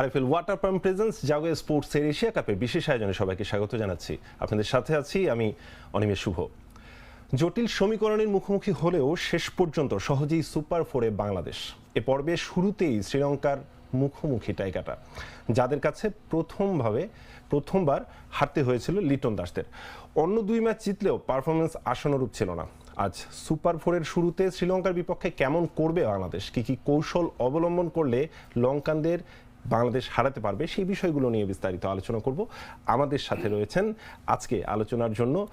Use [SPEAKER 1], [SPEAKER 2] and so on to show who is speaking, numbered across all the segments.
[SPEAKER 1] RFL water pump presence, Jago স্পোর্টসের Asia কাপের বিশেষ আয়োজনে সবাইকে স্বাগত জানাচ্ছি। আপনাদের সাথে আছি আমি অনিমেষ শুভ। জটিল সমীকরণের মুখোমুখি হলেও শেষ পর্যন্ত সহজেই সুপার ফোরে বাংলাদেশ। এ পর্বে শুরুতেই শ্রীলঙ্কার মুখোমুখি টাইকাটা যাদের কাছে প্রথমভাবে, প্রথমবার হারতে হয়েছিল লিটন দাসদের। অন্য দুই ম্যাচ জিতলেও পারফরমেন্স আশানুরূপ ছিল না। আজ সুপার ফোরের শুরুতে শ্রীলঙ্কার বিপক্ষে কেমন করবে বাংলাদেশ? কি কি কৌশল অবলম্বন করলে লঙ্কানদের বাংলাদেশ হারাতে পারবে সেই বিষয়গুলো নিয়ে বিস্তারিত আলোচনা করব। আমাদের সাথে রয়েছেন আজকে আলোচনার জন্য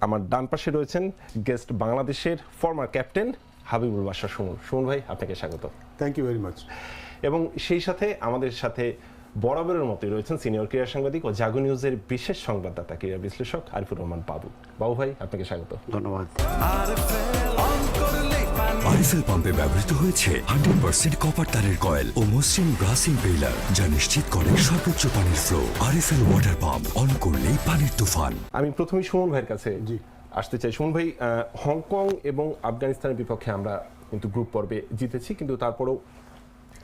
[SPEAKER 1] আমার ডান পাশে রয়েছেন গেস্ট বাংলাদেশের ফর্মার ক্যাপ্টেন হাবিবুল বাশা সুমন। সুমন ভাই আপনাকে স্বাগত।
[SPEAKER 2] থ্যাংক ইউ ভেরি মাচ
[SPEAKER 1] এবং সেই সাথে আমাদের সাথে বরাবরের মতোই রয়েছেন সিনিয়র ক্রীড়া সাংবাদিক ও জাগো নিউজের বিশেষ সংবাদদাতা ক্রীড়া বিশ্লেষক আরিফুর রহমান বাবু। বাবু ভাই আপনাকে স্বাগত।
[SPEAKER 3] ধন্যবাদ।
[SPEAKER 4] আরএফএল পাম্পে ব্যবহৃত হয়েছে হান্ড্রেড পার্সেন্ট কপার তারের কয়েল ও মসৃণ ব্রাসিং পেইলার যা নিশ্চিত করে সর্বোচ্চ পানির flow RFL water pump on করলেই পানির তুফান।
[SPEAKER 1] আমি প্রথমেই সুমন ভাইয়ের কাছে,
[SPEAKER 2] জি।
[SPEAKER 1] আসতে চাই। সুমন ভাই হংকং এবং আফগানিস্তানের বিপক্ষে আমরা কিন্তু গ্রুপ পর্বে জিতেছি, কিন্তু তারপরেও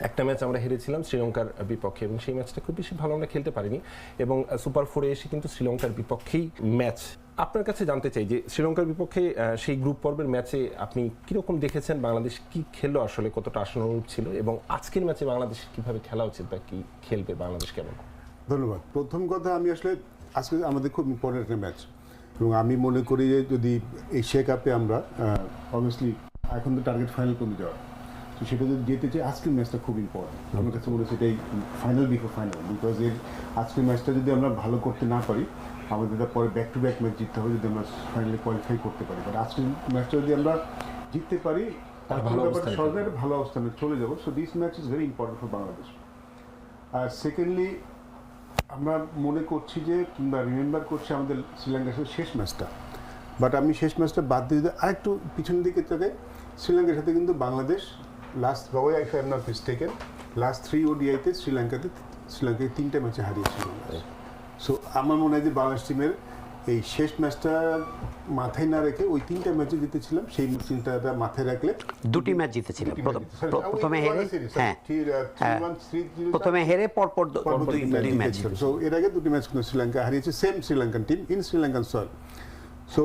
[SPEAKER 1] একটা ম্যাচ আমরা হেরেছিলাম শ্রীলঙ্কার বিপক্ষে, এবং সেই ম্যাচটা খুব বেশি ভালো আমরা খেলতে পারিনি। এবং সুপার ফোরে এসে কিন্তু শ্রীলঙ্কার বিপক্ষেই ম্যাচ আপনার কাছে জানতে চাই যে শ্রীলঙ্কার বিপক্ষে সেই গ্রুপ পর্বের ম্যাচে আপনি কীরকম দেখেছেন? বাংলাদেশ কি খেললো আসলে? কতটা আশানুরূপ ছিল? এবং আজকের ম্যাচে বাংলাদেশ কীভাবে খেলা উচিত বা কি খেলবে বাংলাদেশ কেমন?
[SPEAKER 2] ধন্যবাদ। প্রথম কথা, আমি আসলে আজকে আমাদের খুব ইম্পর্টেন্ট একটা ম্যাচ এবং আমি মনে করি যে যদি এশিয়া কাপে আমরা অবভিয়াসলি এখন তো টার্গেট ফাইনাল কমে যাওয়া। তো সেটা যদি যেতে চাই, আজকের ম্যাচটা খুব ইম্পর্টেন্ট আমার কাছে মনে হচ্ছে এটাই ফাইনাল বিফোর ফাইনাল বিকজ এর আজকের ম্যাচটা যদি আমরা ভালো করতে না পারি আমাদের পরে ব্যাক টু ব্যাক ম্যাচ জিততে হবে যদি আমরা ফাইনালি কোয়ালিফাই করতে পারি। বাট আজকের ম্যাচটা যদি আমরা জিততে পারি তাহলে
[SPEAKER 1] ভালো অবস্থানে
[SPEAKER 2] সরকার ভালো অবস্থানে চলে যাব। So this match is very important for Bangladesh R secondly আমরা মনে করছি যে কিংবা রিমেম্বার করছি আমাদের শ্রীলঙ্কার সাথে শেষ ম্যাচটা বাট আমি শেষ ম্যাচটা বাদ দিয়ে যদি আরেকটু পিছনের দিকে থেকে শ্রীলঙ্কার সাথে কিন্তু Bangladesh last Babu I am not mistaken last three ওডিআইতে শ্রীলঙ্কাতে শ্রীলঙ্কায় তিনটা ম্যাচে হারিয়েছিল। সো আমার মনে হয় যে বাংলাদেশ টিমের এই শেষ ম্যাচটা মাথায় না রেখে ওই তিনটা ম্যাচে জিতেছিলাম। সেই চিন্তাটা মাথায় রাখলে
[SPEAKER 3] দুটি ম্যাচ জিতেছিলাম। প্রথম হেরে হ্যাঁ।
[SPEAKER 2] uh,
[SPEAKER 3] হ্যাঁ। প্রথমে হেরে পরপর দুই
[SPEAKER 2] ম্যাচ। So, এর আগে দুটি ম্যাচ কিন্তু শ্রীলঙ্কা হারিয়েছে। Same Sri Lankan team in Sri Lankan soil so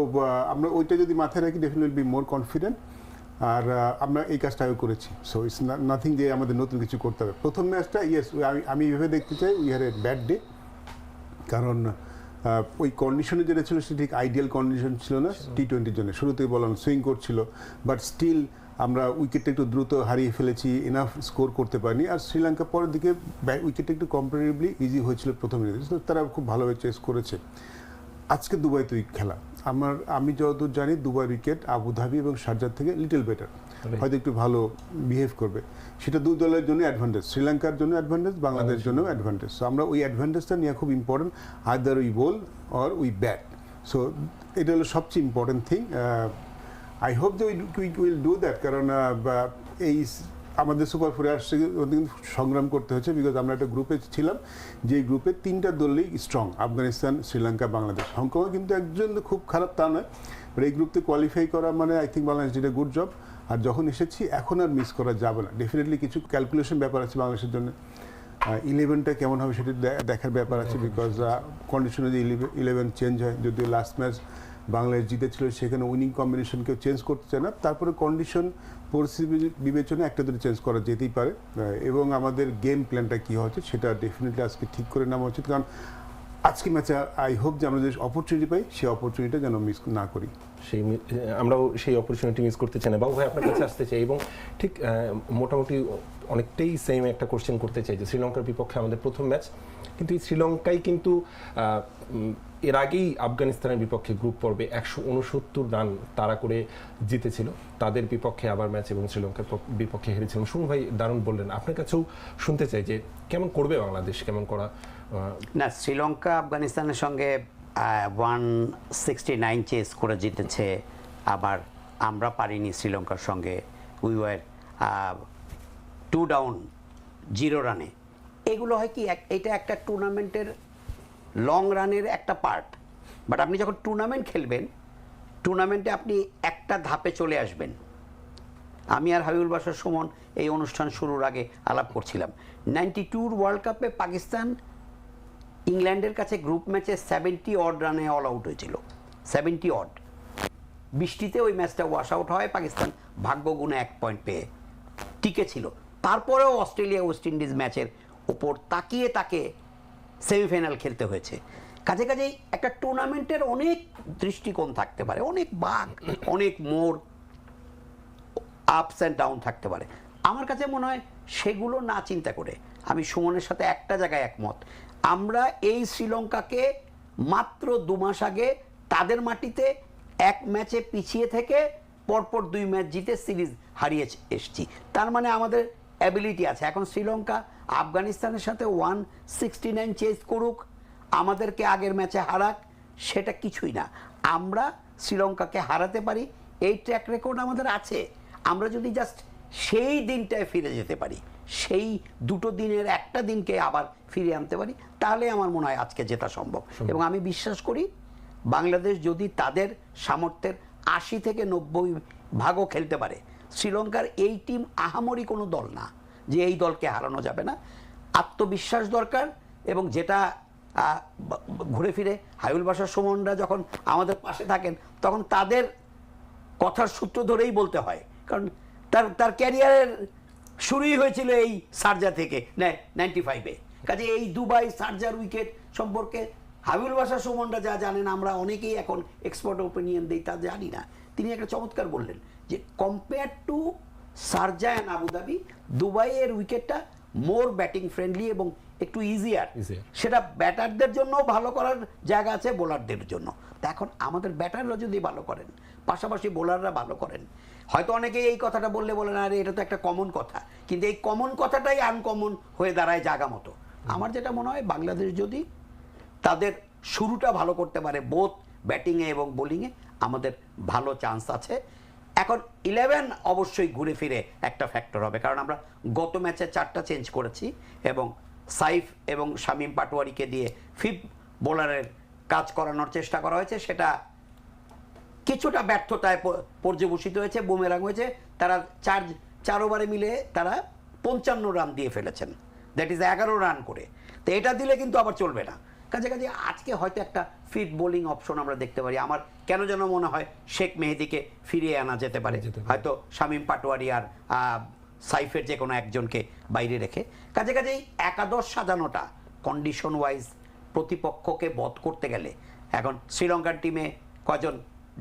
[SPEAKER 2] আমরা ওইটা যদি মাথায় রাখি ডেফিনেটলি বি মোর কনফিডেন্ট আর আমরা এই কাজটাও করেছি। সো ইটস নাথিং যে আমাদের নতুন কিছু করতে হবে। প্রথম ম্যাচটা ইয়েস আমি আমি এভাবে দেখতে চাই উই হ্যার এ ব্যাড ডে কারণ ওই কন্ডিশনে যেটা ছিল সেটা ঠিক আইডিয়াল কন্ডিশন ছিল না টি টোয়েন্টির জন্য। শুরুতেই বললাম সুইং করছিল বাট স্টিল আমরা উইকেটটা একটু দ্রুত হারিয়ে ফেলেছি এনাফ স্কোর করতে পারিনি আর শ্রীলঙ্কা পরের দিকে উইকেটটা একটু কম্পারেটিভলি ইজি হয়েছিল প্রথম তারা খুব ভালোভাবে চেস করেছে। আজকে দুবাই তুই খেলা। আমার আমি যতদূর জানি দুবাই উইকেট আবুধাবি এবং শারজার থেকে লিটল বেটার হয়তো একটু ভালো বিহেভ করবে। সেটা দুই দলের জন্য অ্যাডভান্টেজ শ্রীলঙ্কার জন্য অ্যাডভান্টেজ বাংলাদেশের জন্য অ্যাডভান্টেজ সো আমরা ওই অ্যাডভান্টেজটা নিয়ে খুব important either we bowl or we bat so এটা হলো সবচেয়ে ইম্পর্টেন্ট থিং আই হোপ যে উই উইল ডু দ্যাট কারণ এই আমাদের সুপার ফোরে আসছে কিন্তু সংগ্রাম করতে হচ্ছে বিকজ আমরা একটা গ্রুপে ছিলাম। যে গ্রুপে তিনটা দলই স্ট্রং আফগানিস্তান, শ্রীলঙ্কা, বাংলাদেশ। হংকংও কিন্তু একজন খুব খারাপ তা নয় বাট এই গ্রুপতে কোয়ালিফাই করা মানে I think Bangladesh did a good job আর যখন এসেছি, এখন আর মিস করা যাবে না। ডেফিনেটলি কিছু ক্যালকুলেশন ব্যাপার আছে বাংলাদেশের জন্য। ইলেভেনটা কেমন হবে সেটা দেখার ব্যাপার আছে বিকজ কন্ডিশনে যে ইলেভেন চেঞ্জ হয়। যদিও লাস্ট ম্যাচ বাংলাদেশ জিতেছিল সেখানে উইনিং কম্বিনেশন কেউ চেঞ্জ করতে চায় না। তারপরে কন্ডিশন পরিস্থিতি বিবেচনা একটা দুটো চেঞ্জ করা যেতেই পারে। এবং আমাদের গেম প্ল্যানটা কী হচ্ছে, সেটা ডেফিনেটলি আজকে ঠিক করে নেওয়া উচিত। কারণ আজকে ম্যাচে আই হোপ যে আমরা যে অপরচুনিটি পাই, সেই অপরচুনিটিটা যেন মিস না করি।
[SPEAKER 1] সেই আমরাও সেই অপরচুনিটি মিস করতে চাই না। বাবু ভাই, আপনার কাছে আসতে চাই এবং ঠিক মোটামুটি অনেকটাই সেম একটা কোশ্চেন করতে চাই যে শ্রীলঙ্কার বিপক্ষে আমাদের প্রথম ম্যাচ কিন্তু এই শ্রীলঙ্কাই কিন্তু এর আগেই আফগানিস্তানের বিপক্ষে গ্রুপ পর্বে একশো উনসত্তর রান তারা করে জিতেছিল। তাদের বিপক্ষে আবার ম্যাচ এবং শ্রীলঙ্কার পক- বিপক্ষে হেরেছিলাম শুনুন ভাই, দারুণ বললেন। আপনার কাছেও শুনতে চাই যে কেমন করবে বাংলাদেশ? কেমন করা
[SPEAKER 3] না, শ্রীলঙ্কা আফগানিস্তানের সঙ্গে ওয়ান সিক্সটি নাইন চেস করে জিতেছে। আবার আমরা পারিনি শ্রীলঙ্কার সঙ্গে। We were two down zero রানে এগুলো হয় কি এটা একটা টুর্নামেন্টের লং রানের একটা পার্ট বাট আপনি যখন টুর্নামেন্ট খেলবেন, টুর্নামেন্টে আপনি একটা ধাপে চলে আসবেন। আমি আর হাবিবুল বাসার সুমন এই অনুষ্ঠান শুরুর আগে আলাপ করছিলাম। নাইনটি টুর ওয়ার্ল্ড কাপে পাকিস্তান ইংল্যান্ডের কাছে গ্রুপ ম্যাচে সেভেন্টি অড রানে অল আউট হয়েছিল। সেভেন্টি অড বৃষ্টিতে ওই ম্যাচটা ওয়াশ আউট হয়, পাকিস্তান ভাগ্য গুণে এক পয়েন্ট পেয়ে টিকে ছিল। তারপরেও অস্ট্রেলিয়া ওয়েস্ট ইন্ডিজ ম্যাচের ওপর তাকিয়ে তাকে সেমিফাইনাল খেলতে হয়েছে। কাজে কাজেই একটা টুর্নামেন্টের অনেক দৃষ্টিকোণ থাকতে পারে, অনেক বাঘ, অনেক মোড় আপস অ্যান্ড ডাউন থাকতে পারে। আমার কাছে মনে হয় সেগুলো না চিন্তা করে আমি সুমনের সাথে একটা জায়গায় একমত। আমরা এই শ্রীলঙ্কাকে মাত্র দু মাস আগে তাদের মাটিতে এক ম্যাচে পিছিয়ে থেকে পরপর দুই ম্যাচ জিতে সিরিজ হারিয়ে এসছি। তার মানে আমাদের অ্যাবিলিটি আছে। এখন শ্রীলঙ্কা আফগানিস্তানের সাথে ওয়ান সিক্সটি নাইন চেজ করুক, আমাদেরকে আগের ম্যাচে হারাক, সেটা কিছুই না। আমরা শ্রীলঙ্কাকে হারাতে পারি, এই ট্র্যাক রেকর্ড আমাদের আছে। আমরা যদি জাস্ট সেই দিনটায় ফিরে যেতে পারি। সেই দুটো দিনের একটা দিনকে আবার ফিরিয়ে আনতে পারি তাহলে আমার মনে হয় আজকে জেতা সম্ভব। এবং আমি বিশ্বাস করি বাংলাদেশ যদি তাদের সামর্থ্যের আশি থেকে নব্বই ভাগও খেলতে পারে শ্রীলঙ্কার এই টিম আহামরি কোনো দল না যে এই দলকে হারানো যাবে না। আত্মবিশ্বাস দরকার এবং যেটা ঘুরে ফিরে হাইউল বাসার সুমনরা যখন আমাদের পাশে থাকেন তখন তাদের কথার সূত্র ধরেই বলতে হয়। কারণ তার তার ক্যারিয়ারের শুরুই হয়েছিল এই সার্জা থেকে নাইনটি ফাইভে কাজে এই দুবাই সার্জার উইকেট সম্পর্কে হাবিবুল বাসা সুমনরা যা জানেন আমরা অনেকেই এখন এক্সপার্ট ওপিনিয়ন দিই তা জানি না। তিনি একটা চমৎকার বললেন যে compare to Sharjah and Abu Dhabi দুবাইয়ের উইকেটটা মোর ব্যাটিং ফ্রেন্ডলি এবং একটু ইজিয়ার. সেটা ব্যাটারদের জন্য ভালো করার জায়গা আছে বোলারদের জন্য। তা এখন আমাদের ব্যাটাররা যদি ভালো করেন পাশাপাশি বোলাররা ভালো করেন হয়তো অনেকেই এই কথাটা বললে বলেন আরে, এটা তো একটা কমন কথা। কিন্তু এই কমন কথাটাই আনকমন হয়ে দাঁড়ায় জায়গা মতো। আমার যেটা মনে হয়, বাংলাদেশ যদি তাদের শুরুটা ভালো করতে পারে বোথ ব্যাটিংয়ে এবং বোলিংয়ে আমাদের ভালো চান্স আছে। এখন ইলেভেন অবশ্যই ঘুরে ফিরে একটা ফ্যাক্টর হবে, কারণ আমরা গত ম্যাচে চারটা চেঞ্জ করেছি এবং সাইফ এবং শামীম পাটোয়ারিকে দিয়ে ফিফ বোলারের কাজ করানোর চেষ্টা করা হয়েছে, সেটা কিছুটা ব্যর্থতায় পর্যবসিত হয়েছে বুমেরাং হয়েছে। তারা চার চার ওভারে মিলে তারা পঞ্চান্ন রান দিয়ে ফেলেছেন। দ্যাট ইজ এগারো রান করে। তো এটা দিলে কিন্তু আবার চলবে না। কাজে কাজে আজকে হয়তো একটা ফিট বোলিং অপশন আমরা দেখতে পারি। আমার কেন যেন মনে হয় শেখ মেহেদিকে ফিরিয়ে আনা যেতে পারে।
[SPEAKER 1] যেতে
[SPEAKER 3] হয়তো শামীম পাটোয়ারি আর সাইফের যে কোনো একজনকে বাইরে রেখে। কাজে কাজেই একাদশ সাজানোটা কন্ডিশন ওয়াইজ প্রতিপক্ষকে বধ করতে গেলে। এখন শ্রীলঙ্কার টিমে কজন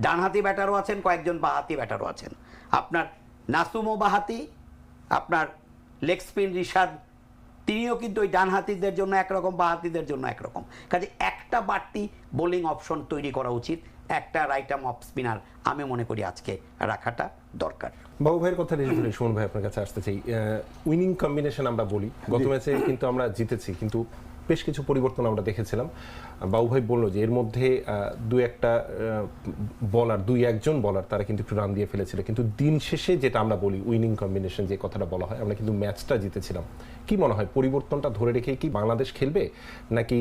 [SPEAKER 3] ডানহাতি ব্যাটারও আছেন কয়েকজন বাহাতি ব্যাটারও আছেন। আপনার নাসুমো বাহাতি আপনার লেগ স্পিন রিশাদ তিনিও কিন্তু ওই ডানহাতিদের জন্য একরকম বাহাতিদের জন্য একরকম। কাজে একটা বাড়তি বোলিং অপশন তৈরি করা উচিত একটা রাইট আর্ম অফ স্পিনার আমি মনে করি আজকে রাখাটা দরকার।
[SPEAKER 1] বাবু ভাইয়ের কথা ধরে সুমন ভাই আপনার কাছে আসতে চাই। উইনিং কম্বিনেশন আমরা বলি গত ম্যাচে কিন্তু আমরা জিতেছি কিন্তু বেশ কিছু পরিবর্তন আমরা দেখেছিলাম। বাবু ভাই বলল যে এর মধ্যে দু একটা বলার, দুই একজন বলার তারা কিন্তু একটু রান দিয়ে ফেলেছিল। কিন্তু দিন শেষে যেটা আমরা বলি উইনিং কম্বিনেশন যে কথাটা বলা হয়, আমরা কিন্তু ম্যাচটা জিতেছিলাম। কি মনে হয়, পরিবর্তনটা ধরে রেখে কি বাংলাদেশ খেলবে? নাকি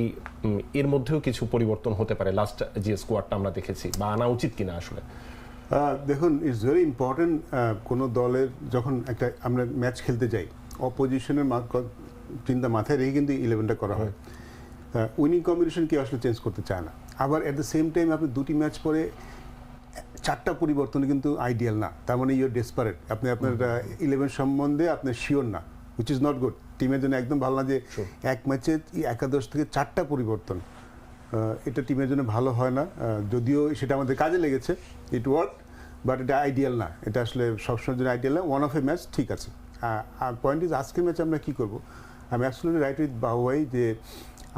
[SPEAKER 1] এর মধ্যেও কিছু পরিবর্তন হতে পারে? লাস্ট যে স্কোয়াডটা আমরা দেখেছি, বা আনা উচিত কিনা আসলে?
[SPEAKER 2] দেখুন ইটস ভেরি ইম্পর্টেন্ট কোনো দলের যখন একটা, আমরা ম্যাচ খেলতে যাই অপোজিশনের চিন্তা মাথায় রেখে কিন্তু ইলেভেনটা করা হয়। উইনিং কম্বিনেশন কেউ আসলে চেঞ্জ করতে চায় না। আবার অ্যাট দ্য সেম টাইম আপনি দুটি ম্যাচ পরে চারটা পরিবর্তন কিন্তু আইডিয়াল না। তার মানে ইউর ডেসপারেট আপনি আপনার ইলেভেন সম্বন্ধে আপনার শিওর না উইচ ইজ নট গুড টিমের জন্য একদম ভালো না যে এক ম্যাচে একাদশ থেকে চারটা পরিবর্তন এটা টিমের জন্য ভালো হয় না। যদিও সেটা আমাদের কাজে লেগেছে ইট ওয়ার্ক বাট এটা আইডিয়াল না। এটা আসলে সবসময়ের জন্য আইডিয়াল না। ওয়ান অফ এ ম্যাচ ঠিক আছে। আর পয়েন্ট ইজ আজকের ম্যাচে আমরা কী করব? আমি অ্যাবসলিউটলি রাইট উইথ বাহুয়াই যে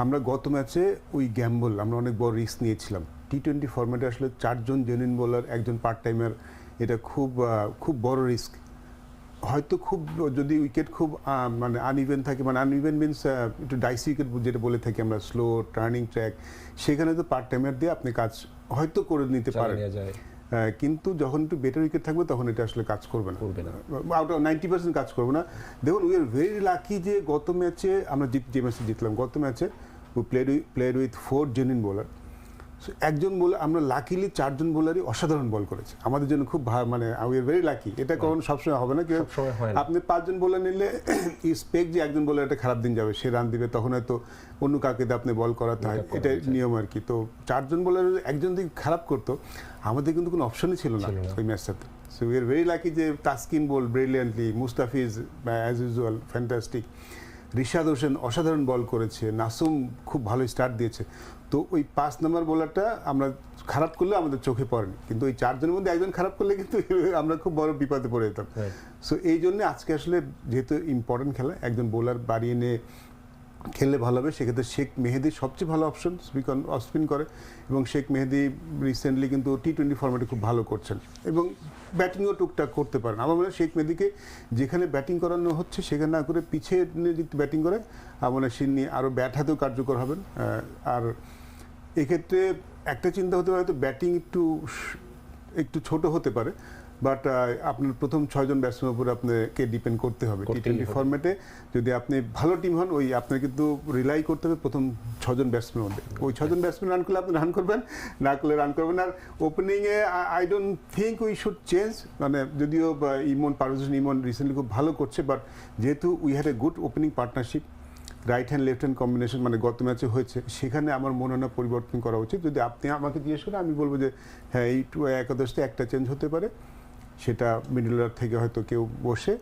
[SPEAKER 2] আমরা গত ম্যাচে ওই গ্যাম্বল আমরা অনেক বড় রিস্ক নিয়েছিলাম। টি টোয়েন্টি ফর্ম্যাটে আসলে চারজন জেনুইন বোলার একজন পার্ট টাইমার এটা খুব খুব বড় রিস্ক হয়তো খুব যদি উইকেট খুব মানে আনইভেন থাকে মানে আনইভেন মিনস একটু ডাইসি উইকেট যেটা বলে থাকি আমরা স্লো টার্নিং ট্র্যাক সেখানে তো পার্ট টাইমার দিয়ে আপনি কাজ হয়তো করে নিতে পারেন। কিন্তু যখন একটু বেটার উইকেট থাকবে তখন এটা আসলে কাজ করবে না।
[SPEAKER 1] করবে না।
[SPEAKER 2] আউট অফ নাইনটি পার্সেন্ট কাজ করবে না। দেখুন উই আর ভেরি লাকি যে গত ম্যাচে আমরা যে ম্যাচে জিতলাম গত ম্যাচে we played we played with four genuine bowler একজন বলে আমরা লাকিলি চারজন বোলারই অসাধারণ বল করেছে। আমাদের জন্য খুব মানে উই আর ভেরি লাকি এটা কখনো সবসময় হবে না কেউ। আপনি পাঁচজন বোলার নিলে স্পেক যে একজন বোলার একটা খারাপ দিন যাবে। সে রান দিবে তখন হয়তো অন্য দিয়ে আপনি বল করাতে হয়। এটা নিয়ম আর কি। তো চারজন বোলার একজন দিক খারাপ করতো। আমাদের কিন্তু কোনো অপশনই ছিল না ওই ম্যাচটাতে so we are very lucky যে Taskin bowl brilliantly Mustafiz as usual fantastic Rishad Hossain অসাধারণ বল করেছে নাসুম খুব ভালো স্টার্ট দিয়েছে। তো ওই পাঁচ নম্বর বোলারটা আমরা খারাপ করলে আমাদের চোখে পড়েনি। কিন্তু ওই চারজনের মধ্যে একজন খারাপ করলে কিন্তু আমরা খুব বড় বিপদে পড়ে যেতাম। সো এই জন্য আজকে আসলে যেহেতু ইম্পর্টেন্ট খেলা একজন বোলার বাড়িয়ে নিয়ে খেললে ভালো হবে। সেক্ষেত্রে শেখ মেহেদি সবচেয়ে ভালো অপশন স্পিকন স্পিন করে এবং শেখ মেহেদি রিসেন্টলি কিন্তু টি টোয়েন্টি ফর্মেটে খুব ভালো করছেন এবং ব্যাটিংও টুকটাক করতে পারেন। আমার মনে হয় শেখ মেহেদিকে যেখানে ব্যাটিং করানো হচ্ছে সেখানে না করে পিছিয়ে নিয়ে যদি ব্যাটিং করে, আমার মনে হয় সিন্নি আরও ব্যাট হাতেও কার্যকর হবেন। আর এক্ষেত্রে একটা চিন্তা হতে পারে হয়তো ব্যাটিং একটু একটু ছোট হতে পারে। বাট আপনার প্রথম ছয়জন ব্যাটসম্যানের উপরে আপনাকে ডিপেন্ড করতে হবে টি টোয়েন্টি ফর্মেটে যদি আপনি ভালো টিম হন ওই আপনার কিন্তু রিলাই করতে হবে প্রথম ছজন ব্যাটসম্যানের মধ্যে। ওই ছজন ব্যাটসম্যান রান করলে আপনি রান করবেন না করলে রান করবেন। আর ওপেনিংয়ে I don't think we should change মানে যদিও ইমন পারভেজ ইমন রিসেন্টলি খুব ভালো করছে বাট যেহেতু we had a good opening partnership right hand left hand combination মানে গত ম্যাচে হয়েছে সেখানে আমার মনে হয় না পরিবর্তন করা উচিত। যদি আপনি আমাকে জিজ্ঞেস করেন আমি বলব যে হ্যাঁ এই একাদশটা একটা চেঞ্জ হতে পারে। সেটা মিডল অর্ডার থেকে হয়তো কেউ বসে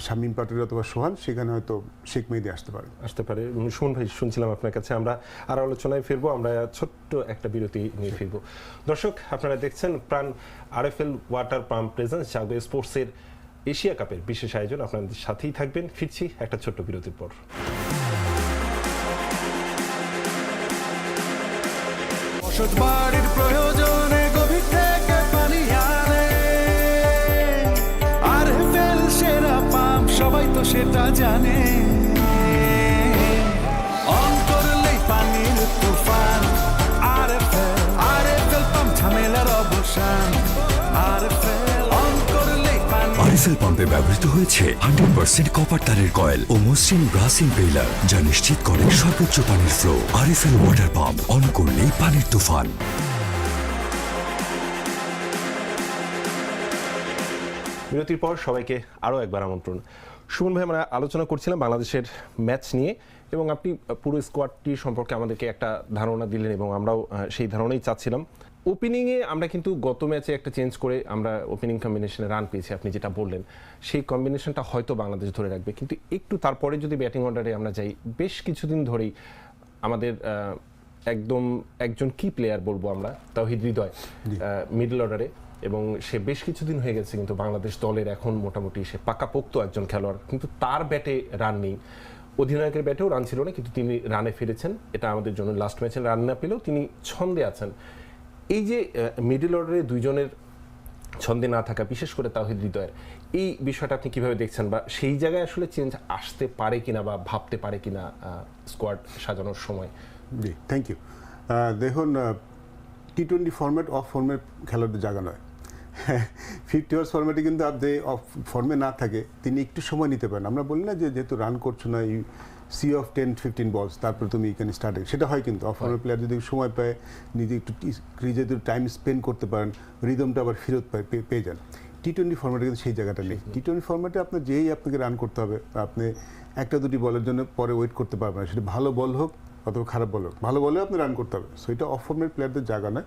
[SPEAKER 2] শামীম পাটোয়ারি অথবা সোহান সেখানে হয়তো শেখ মেহেদি আসতে পারে।
[SPEAKER 1] আসতে পারে। সুমন ভাই শুনছিলাম আপনার কাছে। আমরা আর আলোচনায় ফিরবো আমরা ছোট্ট একটা বিরতি নিয়ে ফিরবো। দর্শক আপনারা দেখছেন Pran RFL water pump presents Jago স্পোর্টসের এশিয়া কাপের বিশেষ আয়োজন। আপনাদের সাথেই থাকবেন। ফিরছি একটা ছোট্ট বিরতির পর।
[SPEAKER 5] বাড়ির প্রয়োজনে সেটা জানে। অন করলেই পানির তুফান আর আর ফেল পাম্প ঝামেলার অবসান আর ফেল অন করলেই
[SPEAKER 4] আরএফএল পাম্পে ব্যবহৃত হয়েছে হান্ড্রেড পার্সেন্ট কপার তারের কয়েল ও মসৃণ ইম্পেলার যা নিশ্চিত করে সর্বোচ্চ পানির flow RFL water pump on করলেই পানির তুফান।
[SPEAKER 1] বিরতির পর সবাইকে আরও একবার আমন্ত্রণ। সুমন ভাই আমরা আলোচনা করছিলাম বাংলাদেশের ম্যাচ নিয়ে এবং আপনি পুরো স্কোয়াডটি সম্পর্কে আমাদেরকে একটা ধারণা দিলেন এবং আমরাও সেই ধারণাই চাচ্ছিলাম। ওপেনিংয়ে আমরা কিন্তু গত ম্যাচে একটা চেঞ্জ করে আমরা ওপেনিং কম্বিনেশনে রান পেয়েছি আপনি যেটা বললেন। সেই কম্বিনেশনটা হয়তো বাংলাদেশ ধরে রাখবে। কিন্তু একটু তারপরে যদি ব্যাটিং অর্ডারে আমরা যাই বেশ কিছুদিন ধরেই আমাদের একদম একজন কি প্লেয়ার বলব আমরা তাওহিদ হৃদয় মিডল অর্ডারে এবং সে বেশ কিছুদিন হয়ে গেছে কিন্তু বাংলাদেশ দলের এখন মোটামুটি সে পাকাপোক্ত একজন খেলোয়াড়। কিন্তু তার ব্যাটে রান নেই। অধিনায়কের ব্যাটেও রান ছিল না, কিন্তু তিনি রানে ফিরেছেন। এটা আমাদের জন্য লাস্ট ম্যাচে রান না পেলেও তিনি ছন্দে আছেন। এই যে মিডল অর্ডারে দুইজনের ছন্দে না থাকা, বিশেষ করে তাহিদ হৃদয়ের, এই বিষয়টা আপনি কীভাবে দেখছেন বা সেই জায়গায় আসলে চেঞ্জ আসতে পারে কিনা বা ভাবতে পারে কিনা স্কোয়াড সাজানোর সময়?
[SPEAKER 2] জি থ্যাংক ইউ দেখুন টি টোয়েন্টি ফর্ম্যাট অফ ফর্মের খেলার জায়গা নয়। ফিফটি ওভার্স ফর্মেটে কিন্তু আপনি অফ ফর্মে না থাকে তিনি একটু সময় নিতে পারেন। আমরা বলি না যে যেহেতু রান করছ না you see off ten fifteen balls তারপর তুমি এখানে স্টার্ট সেটা হয় কিন্তু অফ ফর্মের প্লেয়ার যদি সময় পায় নিজে একটু ক্রিজে যদি টাইম স্পেন্ড করতে পারেন রিদমটা আবার ফেরত পায় পেয়ে যান। টি টোয়েন্টি ফর্মেটে কিন্তু সেই জায়গাটা নেই। টি টোয়েন্টি ফর্মেটে আপনার যেই আপনাকে রান করতে হবে আপনি একটা দুটি বলের জন্য পরে ওয়েট করতে পারবেন না। সেটা ভালো বল হোক অথবা খারাপ বল হোক ভালো বলে আপনি রান করতে হবে। সো এটা অফ ফর্মের প্লেয়ারদের জায়গা নয়।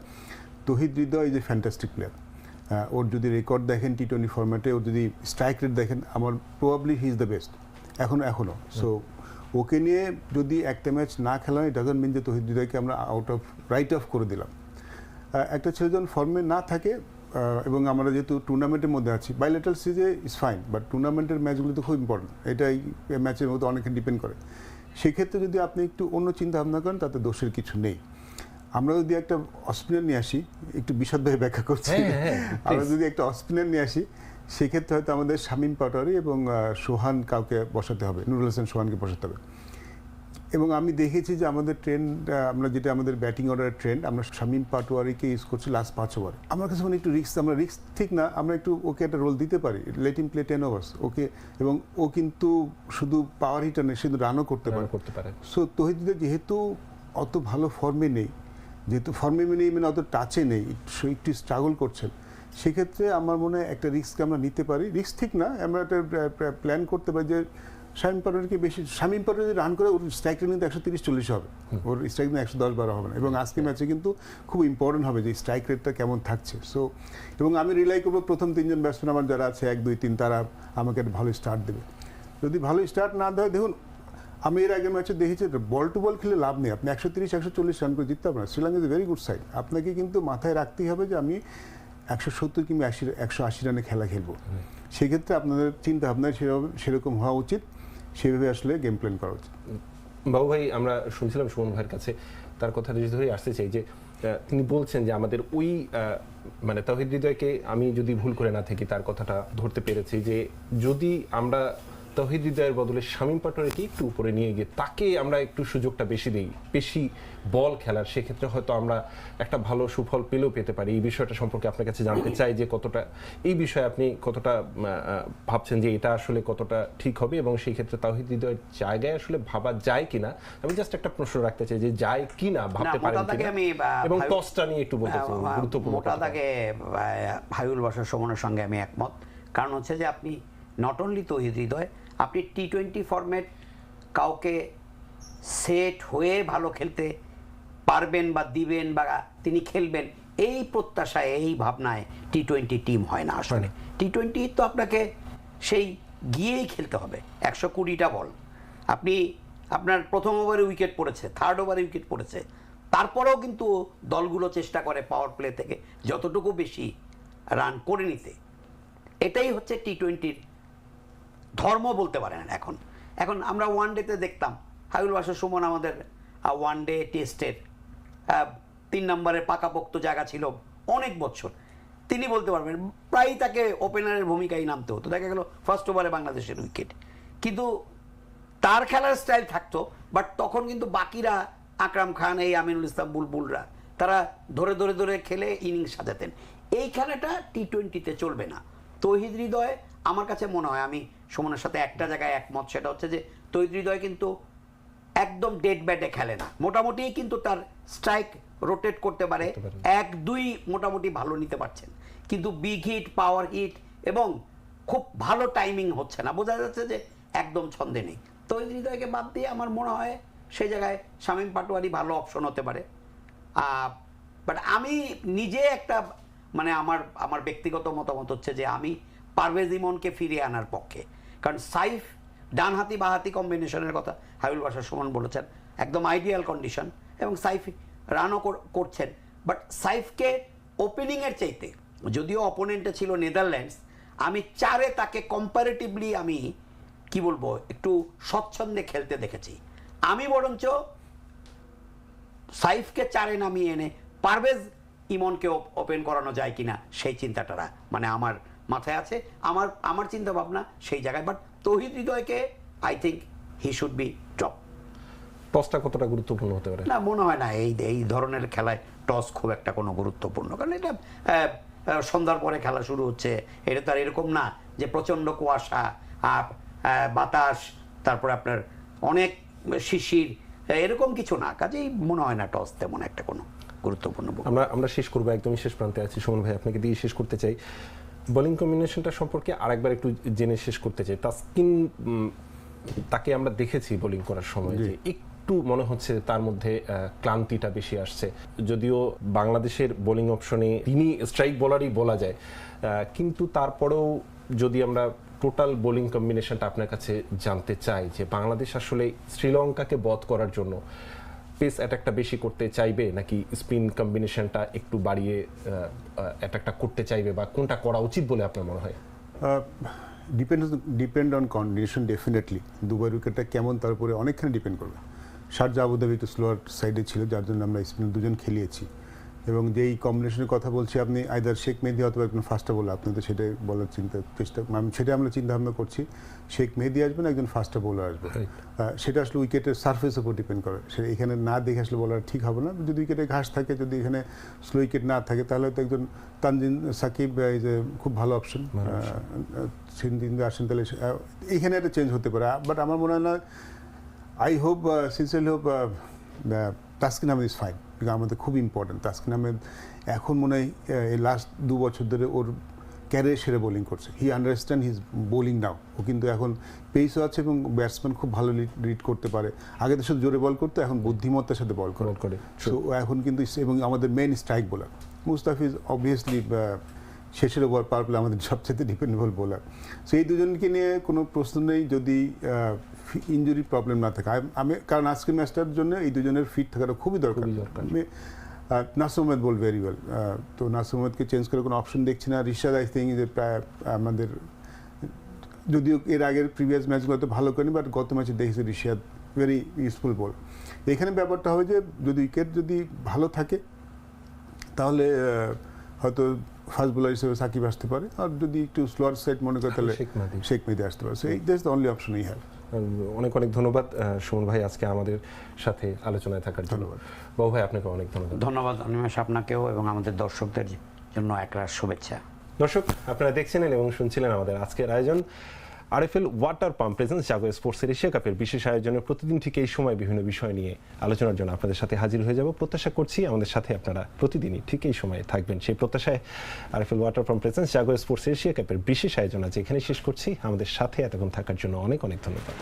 [SPEAKER 2] Towhid Hridoy is a fantastic player ওর যদি রেকর্ড দেখেন টি টোয়েন্টি ফর্ম্যাটে ওর যদি স্ট্রাইক রেট দেখেন আমার probably he is the best এখনও। এখনও সো ওকে নিয়ে যদি একটা ম্যাচ না খেলা হয় ডাজন মিন যে তহিদ হৃদয়কে আমরা আউট অফ রাইট অফ করে দিলাম। একটা ছেলে যখন ফর্মে না থাকে এবং আমরা যেহেতু টুর্নামেন্টের মধ্যে আছি বাইলেটাল সিজে ইজ ফাইন বাট টুর্নামেন্টের ম্যাচগুলো তো খুব ইম্পর্টেন্ট এটাই ম্যাচের মধ্যে অনেকে ডিপেন্ড করে। সেক্ষেত্রে যদি আপনি একটু অন্য চিন্তা ভাবনা করেন তাতে দোষের কিছু নেই। আমরা যদি একটা অস্পিনার নিয়ে আসি একটু বিশদভাবে ব্যাখ্যা করছি।
[SPEAKER 1] হ্যাঁ, হ্যাঁ,
[SPEAKER 2] আমরা যদি একটা অস্পিনার নিয়ে আসি সেক্ষেত্রে হয়তো আমাদের শামীম পাটোয়ারি এবং সোহান কাউকে বসাতে হবে নুরুল হোসেন সোহানকে বসাতে হবে। এবং আমি দেখেছি যে আমাদের ট্রেন্ড আমরা যেটা আমাদের ব্যাটিং অর্ডারের ট্রেন্ড আমরা শামীম পাটোয়ারিকে ইউজ করছি লাস্ট পাঁচ ওভার আমার কাছে মানে একটু রিস্ক আমরা রিস্ক ঠিক না আমরা একটু ওকে একটা রোল দিতে পারি লেট ইম প্লে টেন ওভার্স ওকে এবং ও কিন্তু শুধু পাওয়ার হিটার নেই শুধু রানও করতে পারে।
[SPEAKER 1] করতে পারে।
[SPEAKER 2] সো তহিদুদ্দিন যেহেতু অত ভালো ফর্মে নেই যেহেতু ফর্মে মিনি মানে অত টাচে নেই একটু স্ট্রাগল করছেন সেক্ষেত্রে আমার মনে হয় একটা রিস্ক আমরা নিতে পারি। রিস্ক ঠিক না আমরা একটা প্ল্যান করতে পারি যে শামিম পাটোয়ারিকে বেশি শামিম পাটোয়ারি যদি রান করে ওর স্ট্রাইক রেট কিন্তু একশো তিরিশ চল্লিশ হবে। ওর স্ট্রাইক রেট একশো দশ বারো হবে না। এবং আজকে ম্যাচে কিন্তু খুব ইম্পর্টেন্ট হবে যে স্ট্রাইক রেটটা কেমন থাকছে। সো এবং আমি রিলাই করব প্রথম তিনজন ব্যাটসম্যান আমার যারা আছে এক দুই তিন তারা আমাকে একটা ভালো স্টার্ট দেবে। যদি ভালো স্টার্ট না দেয় দেখুন আমি এর আগের ম্যাচে দেখেছি বল টু বল খেলে লাভ নেই। আপনি একশো তিরিশ, একশো চল্লিশ রান করে জিততে পারবেন Sri Lanka is very good side আপনাকে কিন্তু মাথায় রাখতেই হবে যে আমি একশো সত্তর কিংবা আশি, একশো আশি রানে খেলা খেলব। সেক্ষেত্রে আপনাদের চিন্তা ভাবনা সেরকম সেরকম হওয়া উচিত। সেভাবে আসলে গেম প্ল্যান করা উচিত।
[SPEAKER 1] বাবু ভাই, আমরা শুনছিলাম সুমন ভাইয়ের কাছে। তার কথা যদি ধরে আসতে চাই যে তিনি বলছেন যে আমাদের ওই মানে তহিদ হৃদয়কে আমি যদি ভুল করে না থাকি, তার কথাটা ধরতে পেরেছি যে, যদি আমরা তহিদ হৃদয়ের বদলে শামীম পাটোয়ারিকে একটু উপরে নিয়ে গিয়ে তাকে আমরা একটু সুযোগটা বেশি দিই বেশি বল খেলার। সেক্ষেত্রে হয়তো আমরা একটা ভালো সুফল পেলেও পেতে পারি। এই বিষয়টা সম্পর্কে আপনার কাছে জানতে চাই যে কতটা এই বিষয়ে আপনি কতটা ভাবছেন যে এটা আসলে কতটা ঠিক হবে এবং সেই ক্ষেত্রে তাহিদ হৃদয়ের জায়গায় আসলে ভাবা যায় কিনা? আমি জাস্ট একটা প্রশ্ন রাখতে চাই যে যায় কিনা ভাবতে পারেন এবং টসটা নিয়ে একটু বলতে চাই
[SPEAKER 3] আহ,
[SPEAKER 1] গুরুত্বপূর্ণ
[SPEAKER 3] মোটা
[SPEAKER 1] কথাটা।
[SPEAKER 3] হাইউল বাসার সমানের সঙ্গে আমি একমত। কারণ হচ্ছে যে আপনি নট অনলি তহিদ হৃদয় আপনি টি টোয়েন্টি ফরম্যাট কাউকে সেট হয়ে ভালো খেলতে পারবেন বা দিবেন বা তিনি খেলবেন এই প্রত্যাশায় এই ভাবনায় টি টোয়েন্টি টিম হয় না আসলে। টি টোয়েন্টি তো আপনাকে সেই গিয়েই খেলতে হবে। একশো কুড়িটা বল। আপনি আপনার প্রথম ওভারে উইকেট পড়েছে থার্ড ওভারে উইকেট পড়েছে। তারপরেও কিন্তু দলগুলো চেষ্টা করে পাওয়ার প্লে থেকে যতটুকু বেশি রান করে নিতে। এটাই হচ্ছে টি টোয়েন্টির ধর্ম বলতে পারেন এখন। এখন আমরা ওয়ান ডেতে দেখতাম হাবিল বাসার সুমন আমাদের ওয়ান ডে টেস্টের তিন নম্বরের পাকাপোক্ত জায়গা ছিল অনেক বছর। তিনি বলতে পারবেন, প্রায়ই তাকে ওপেনারের ভূমিকায় নামতে হতো। দেখা গেল ফার্স্ট ওভারে বাংলাদেশের উইকেট কিন্তু তার খেলার স্টাইল থাকতো বাট তখন কিন্তু বাকিরা, আকরাম খান, এই আমিনুল ইসলাম, বুলবুলরা, তারা ধরে ধরে ধরে খেলে ইনিংস সাজাতেন। এই খেলাটা টি টোয়েন্টিতে চলবে না। তহিদ হৃদয়, আমার কাছে মনে হয়, আমি সুমনের সাথে একটা জায়গায় একমত সেটা হচ্ছে যে তহিদ হৃদয় কিন্তু একদম ডেড ব্যাটে খেলে না। মোটামুটি কিন্তু তার স্ট্রাইক রোটেট করতে পারে। এক দুই মোটামুটি ভালো নিতে পারছেন। কিন্তু বিগ হিট পাওয়ার হিট এবং খুব ভালো টাইমিং হচ্ছে না। বোঝা যাচ্ছে যে একদম ছন্দে নেই। হৃদয়কে বাদ দিয়ে আমার মনে হয় সেই জায়গায় শামীম পাটোয়ারি ভালো অপশন হতে পারে। বাট আমি নিজে একটা মানে আমার আমার ব্যক্তিগত মতামত হচ্ছে যে আমি পারভেজ ইমনকে ফিরিয়ে আনার পক্ষে। কারণ সাইফ ডানহাতি বাহাতি কম্বিনেশনের কথা হাবিল বাসার সুমন বলেছেন, একদম আইডিয়াল কন্ডিশন এবং সাইফ রানও কর- করছেন। বাট সাইফকে ওপেনিংয়ের চাইতে, যদিও অপোনেন্টে ছিল নেদারল্যান্ডস, আমি চারে তাকে কম্পারেটিভলি আমি, কি বলব, একটু স্বচ্ছন্দে খেলতে দেখেছি। আমি বরঞ্চ সাইফকে চারে নামিয়ে এনে পারভেজ ইমনকে ওপেন করানো যায় কিনা, সেই চিন্তাটা মানে আমার মাথায় আছে। আমার আমার চিন্তা ভাবনা সেই জায়গায় বাট তহিদ হৃদয়কে I think he should be top
[SPEAKER 1] টসটা কতটা গুরুত্বপূর্ণ হতে পারে?
[SPEAKER 3] না মনে হয় না এই এই ধরনের খেলায় টস খুব একটা কোনো গুরুত্বপূর্ণ। কারণ এটা সন্ধ্যার পরে খেলা শুরু হচ্ছে এটা তো আর এরকম না যে প্রচণ্ড কুয়াশা বাতাস তারপরে আপনার অনেক শিশির এরকম কিছু না। কাজেই মনে হয় না টস তেমন একটা কোনো গুরুত্বপূর্ণ
[SPEAKER 1] আমরা আমরা শেষ করব একদমই শেষ প্রান্তে আছি। সুমন ভাই আপনাকে দিয়ে শেষ করতে চাই। বোলিং কম্বিনেশনটা সম্পর্কে আরেকবার একটু জেনে শেষ করতে চাই। তাসকিন তাকে আমরা দেখেছি বোলিং করার সময় যে একটু মনে হচ্ছে তার মধ্যে ক্লান্তিটা বেশি আসছে। যদিও বাংলাদেশের বোলিং অপশনে তিনি স্ট্রাইক বোলারই বলা যায় কিন্তু তারপরেও যদি আমরা টোটাল বোলিং কম্বিনেশনটা আপনার কাছে জানতে চাই যে বাংলাদেশ আসলে শ্রীলঙ্কাকে বধ করার জন্য পেস অ্যাটাকটা বেশি করতে চাইবে নাকি স্পিন কম্বিনেশনটা একটু বাড়িয়ে অ্যাটাকটা করতে চাইবে বা কোনটা করা উচিত বলে আপনার মনে হয়?
[SPEAKER 2] Depend depend on condition definitely Dubai উইকেটটা কেমন তার উপরে অনেকখানি ডিপেন্ড করবে। শারজা আবুধাবি একটু স্লোয়ার সাইডে ছিল, যার জন্য আমরা স্পিন দুজন খেলিয়েছি। এবং যেই কম্বিনেশনের কথা বলছি আপনি আইদার শেখ মেহেদি অথবা একজন বোলার আপনি তো সেটাই বলার চিন্তা চেষ্টা আমি সেটা আমরা চিন্তা ভাবনা করছি। শেখ মেহেদি আসবেন একজন ফাস্টার বোলার আসবে। সেটা আসলে উইকেটের সার্ফেস উপর ডিপেন্ড করে। সেটা এখানে না দেখে আসলে বলার ঠিক হবে না। যদি উইকেটে ঘাস থাকে যদি এখানে স্লো উইকেট না থাকে তাহলে তো একজন তানজিন সাকিব ইজ এ খুব ভালো অপশন সিন্দিন আসেন তাহলে এখানে একটা চেঞ্জ হতে পারে। বাট আমার মনে হয় না I hope sincerely hope Taskin Ahmed is fine আমাদের খুব ইম্পর্টেন্ট তাসকিন আহমেদ এখন মনে হয় এই লাস্ট দু বছর ধরে ওর ক্যারিয়ার সেরে বোলিং করছে। He understand his bowling now ও কিন্তু এখন পেসও আছে এবং ব্যাটসম্যান খুব ভালো রিড করতে পারে। আগে তো শুধু জোরে বল করতো এখন বুদ্ধিমত্তার সাথে বল করে। এখন কিন্তু এবং আমাদের main strike bowler Mustafiz obviously শেষের ওভার পাওয়ার প্লে আমাদের সবচেয়ে ডিপেন্ডেবল বোলার সো এই দুজনকে নিয়ে কোনো প্রশ্ন নেই যদি ইঞ্জুরি প্রবলেম না থাকে। আম- কারণ আজকের ম্যাচটার জন্য এই দুজনের ফিট থাকাটা খুবই দরকার।
[SPEAKER 1] খুবই দরকার।
[SPEAKER 2] Nasum Ahmed bowl very well তো নাসুম আহমেদকে চেঞ্জ করে কোনো অপশন দেখছি না। রিশাদ আই থিঙ্ক যে প্রায় আমাদের যদিও এর আগের প্রিভিয়াস ম্যাচগুলো ম্যাচগুলোতে ভালো করেনি বাট গত ম্যাচে দেখেছি রিশাদ ভেরি ইউজফুল বল এখানে ব্যাপারটা হবে যে যদি উইকেট যদি ভালো থাকে তাহলে হয়তো ফাস্ট বোলার হিসেবে সাকিব আসতে পারে। আর যদি একটু স্লোয়ার সাইড মনে করে তাহলে
[SPEAKER 1] শেখ মেহেদী
[SPEAKER 2] আসতে পারে। সো এই that's the only option have
[SPEAKER 1] অনেক অনেক ধন্যবাদ সুমন ভাই আজকে আমাদের সাথে আলোচনায় থাকার জন্য।
[SPEAKER 2] ধন্যবাদ।
[SPEAKER 1] বাবু ভাই আপনাকে অনেক ধন্যবাদ।
[SPEAKER 3] ধন্যবাদ অনিমেষ আপনাকেও এবং আমাদের দর্শকদের জন্য একরাশ শুভেচ্ছা।
[SPEAKER 1] দর্শক আপনারা দেখছিলেন এবং শুনছিলেন আমাদের আজকের আয়োজন। RFL water pump presents Jago স্পোর্টসের এশিয়া কাপের বিশেষ আয়োজনে প্রতিদিন ঠিক এই সময় বিভিন্ন বিষয় নিয়ে আলোচনার জন্য আপনাদের সাথে হাজির হয়ে যাব। প্রত্যাশা করছি আমাদের সাথে আপনারা প্রতিদিনই ঠিক এই সময়ে থাকবেন। সেই প্রত্যাশায় RFL water pump presents Jago sports Asia কাপের বিশেষ আয়োজন আছে এখানে শেষ করছি। আমাদের সাথে এতক্ষণ থাকার জন্য অনেক অনেক ধন্যবাদ।